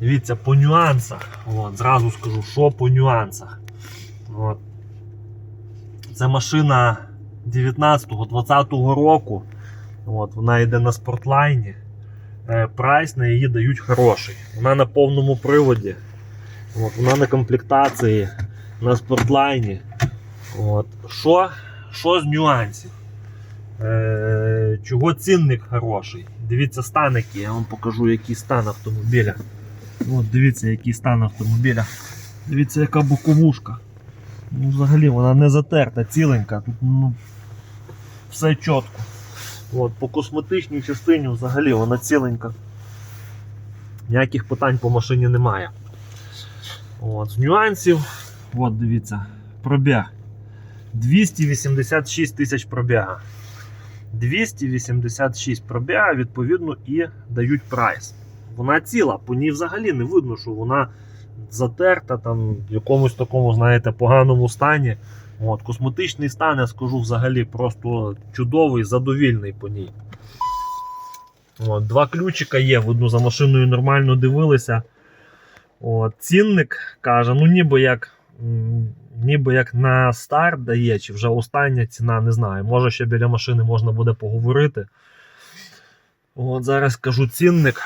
Дивіться, по нюансах. От, зразу скажу, що по нюансах. От. Це машина 19-20 року. От, вона йде на спортлайні. Е, Прайс на її дають хороший. Вона на повному приводі. От, вона на комплектації, на спортлайні. От. Що, що з нюансів? Е, чого цінник хороший? Дивіться стан який, я вам покажу, який стан автомобіля. От, дивіться, який стан автомобіля. Дивіться, яка боковушка. Ну, взагалі вона не затерта, ціленька. Тут ну, все чітко. От, по косметичній частині взагалі вона ціленька. Ніяких питань по машині немає. От, з нюансів, от дивіться, пробіг. 286 тисяч пробіга. 286 пробіга, відповідно, і дають прайс. Вона ціла, по ній взагалі не видно, що вона затерта там в якомусь такому, знаєте, поганому стані. От, Косметичний стан, я скажу, взагалі просто чудовий, задовільний по ній. От, Два ключика є, видно, за машиною нормально дивилися. От, Цінник каже, ну ніби як ніби як на старт дає, чи вже остання ціна, не знаю. Може ще біля машини можна буде поговорити. От Зараз кажу цінник.